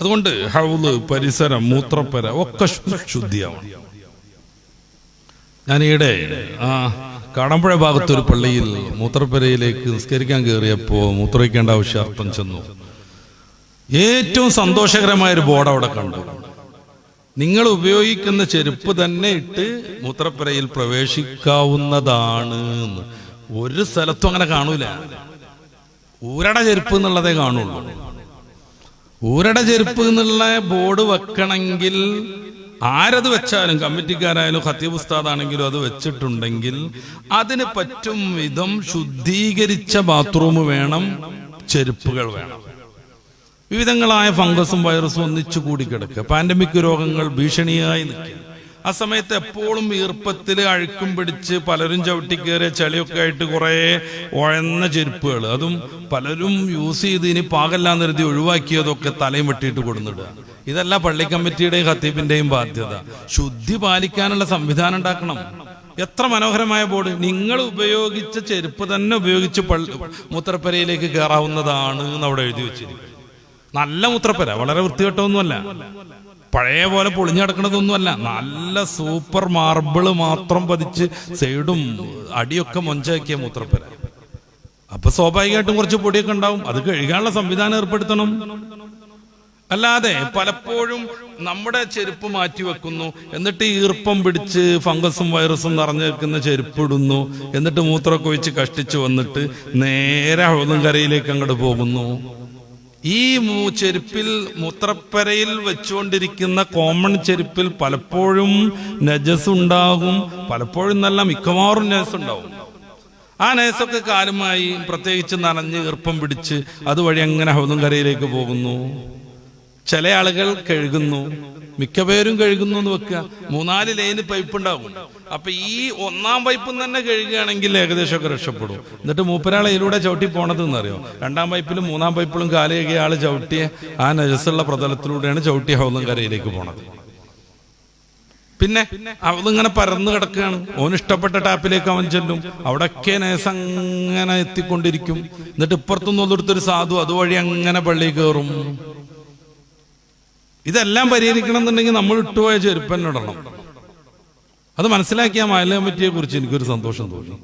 അതുകൊണ്ട് ഹൗൾ പരിസരം മൂത്രപ്പര ഒക്കെ ശുദ്ധിയാവണം ഈയിടെ ആ കാടമ്പുഴ ഭാഗത്തൊരു പള്ളിയിൽ മൂത്രപ്പരയിലേക്ക് നിസ്കരിക്കാൻ കയറിയപ്പോൾ മൂത്രയ്ക്കേണ്ട ആവശ്യാർത്ഥം ചെന്നു. ഏറ്റവും സന്തോഷകരമായ ഒരു ബോർഡ് അവിടെ കണ്ടു. നിങ്ങൾ ഉപയോഗിക്കുന്ന ചെരുപ്പ് തന്നെ ഇട്ട് മൂത്രപ്പുരയിൽ പ്രവേശിക്കാവുന്നതാണ്. ഒരു സ്ഥലത്തും അങ്ങനെ കാണൂല. ഊരട ചെരുപ്പ് എന്നുള്ളതേ കാണുള്ളൂ. ഊരട ചെരുപ്പ് എന്നുള്ള ബോർഡ് വെക്കണമെങ്കിൽ ആരത് വെച്ചാലും കമ്മിറ്റിക്കാരായാലും ഹത്യപുസ്താദാണെങ്കിലും അത് വെച്ചിട്ടുണ്ടെങ്കിൽ അതിന് പറ്റും വിധം ശുദ്ധീകരിച്ച ബാത്റൂം വേണം ചെരുപ്പുകൾ വേണം. വിവിധങ്ങളായ ഫംഗസും വൈറസും ഒന്നിച്ചു കൂടി കിടക്കുക പാൻഡമിക് രോഗങ്ങൾ ഭീഷണിയായി നിൽക്കുക ആ സമയത്ത് എപ്പോഴും ഈർപ്പത്തിൽ അഴുക്കും പിടിച്ച് പലരും ചവിട്ടി കയറിയ ചളിയൊക്കെ ആയിട്ട് കുറേ ഉഴന്ന ചെരുപ്പുകൾ അതും പലരും യൂസ് ചെയ്ത് ഇനി പാകല്ലാന്ന് കരുതി ഒഴിവാക്കിയതൊക്കെ തലയും വെട്ടിയിട്ട് കൊടുന്നിടുക. ഇതല്ല പള്ളി കമ്മിറ്റിയുടെയും ഖത്തീബിന്റെയും ബാധ്യത. ശുദ്ധി പാലിക്കാനുള്ള സംവിധാനം ഉണ്ടാക്കണം. എത്ര മനോഹരമായ ബോർഡ്. നിങ്ങൾ ഉപയോഗിച്ച ചെരുപ്പ് തന്നെ ഉപയോഗിച്ച് പള്ളി മൂത്രപ്പരയിലേക്ക് കയറാവുന്നതാണ് എന്ന് അവിടെ എഴുതി വെച്ചിരിക്കുന്നത് നല്ല മൂത്രപ്പര. വളരെ വൃത്തികെട്ടൊന്നുമല്ല പഴയ പോലെ പൊളിഞ്ഞു നല്ല സൂപ്പർ മാർബിൾ മാത്രം പതിച്ച് സൈഡും അടിയൊക്കെ മൊഞ്ചാക്കിയ മൂത്രപ്പര. അപ്പൊ സ്വാഭാവികമായിട്ടും കുറച്ച് പൊടിയൊക്കെ ഉണ്ടാവും. അത് കഴുകാനുള്ള സംവിധാനം ഏർപ്പെടുത്തണം. അല്ലാതെ പലപ്പോഴും നമ്മുടെ ചെരുപ്പ് മാറ്റി വെക്കുന്നു. എന്നിട്ട് ഈർപ്പം പിടിച്ച് ഫംഗസും വൈറസും നിറഞ്ഞു നിൽക്കുന്ന ചെരുപ്പ് ഇടുന്നു. എന്നിട്ട് മൂത്രമൊക്കെ ഒഴിച്ച് കഷ്ടിച്ചു വന്നിട്ട് നേരെ ഹോദം കരയിലേക്ക് അങ്ങോട്ട് പോകുന്നു. ഈ ചെരുപ്പിൽ മൂത്രപ്പരയിൽ വെച്ചുകൊണ്ടിരിക്കുന്ന കോമൺ ചെരുപ്പിൽ പലപ്പോഴും നജസ് ഉണ്ടാകും പലപ്പോഴും നല്ല മിക്കവാറും നജസ് ഉണ്ടാവും ആ നജസൊക്കെ കാലുമായി പ്രത്യേകിച്ച് നനഞ്ഞ് ഈർപ്പം പിടിച്ച് അതുവഴി അങ്ങനെ ഹൗദം കരയിലേക്ക് പോകുന്നു? ചില ആളുകൾ കഴുകുന്നു. മിക്ക പേരും കഴുകുന്നു എന്ന് വെക്കുക. മൂന്നാൽ ലൈന് പൈപ്പ് ഉണ്ടാവും അപ്പൊ ഈ ഒന്നാം പൈപ്പും തന്നെ കഴുകുകയാണെങ്കിൽ ഏകദേശമൊക്കെ രക്ഷപ്പെടും. എന്നിട്ട് മൂപ്പരാളെ ഇതിലൂടെ ചവിട്ടി പോണത് എന്നറിയോ? രണ്ടാം പൈപ്പിലും മൂന്നാം പൈപ്പിലും കാൽ കഴുകിയ ആൾ ചവിട്ടിയ ആ നജസുള്ള പ്രതലത്തിലൂടെയാണ് ചവിട്ടി ഹൗദം കരയിലേക്ക് പോണത്. പിന്നെ അവളിങ്ങനെ പരന്നു കിടക്കുകയാണ്. ഓന് ഇഷ്ടപ്പെട്ട ടാപ്പിലേക്ക് അവൻ ചെല്ലും. അവിടൊക്കെ നേസ് അങ്ങനെ എത്തിക്കൊണ്ടിരിക്കും. എന്നിട്ട് ഇപ്പുറത്തുനിന്ന് ഒന്നെടുത്തൊരു സാധു അതുവഴി അങ്ങനെ പള്ളി കയറും. ഇതെല്ലാം പരിഹരിക്കണം എന്നുണ്ടെങ്കിൽ നമ്മൾ ഇട്ടുപോയ ചെരുപ്പനിടണം അത് മനസ്സിലാക്കിയ മാലിന്യം പറ്റിയെ കുറിച്ച് എനിക്കൊരു സന്തോഷം തോന്നി.